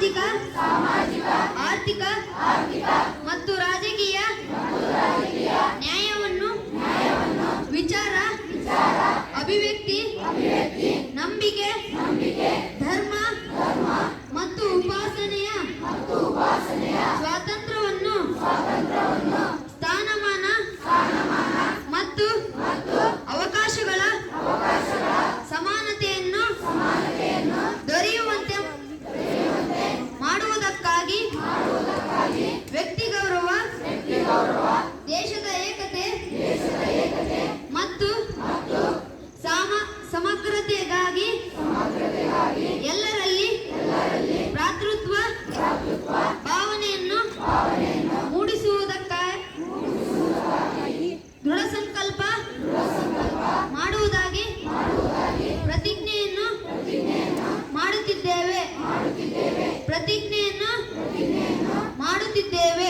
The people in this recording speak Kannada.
ಸಾಮಾಜಿಕ ಆರ್ಥಿಕ ಮತ್ತು ರಾಜಕೀಯ ನ್ಯಾಯವನ್ನು ವಿಚಾರ ಅಭಿವ್ಯಕ್ತಿ ನಂಬಿಕೆ ಸಮಗ್ರತೆಗಾಗಿ ಎಲ್ಲರಲ್ಲಿ ಭ್ರಾತೃತ್ವ ಭಾವನೆಯನ್ನು ಮೂಡಿಸುವುದಕ್ಕಾಗಿ ದೃಢ ಸಂಕಲ್ಪ ಮಾಡುವುದಾಗಿ ಪ್ರತಿಜ್ಞೆಯನ್ನು ಮಾಡುತ್ತಿದ್ದೇವೆ. ಪ್ರತಿಜ್ಞೆಯನ್ನು ಮಾಡುತ್ತಿದ್ದೇವೆ.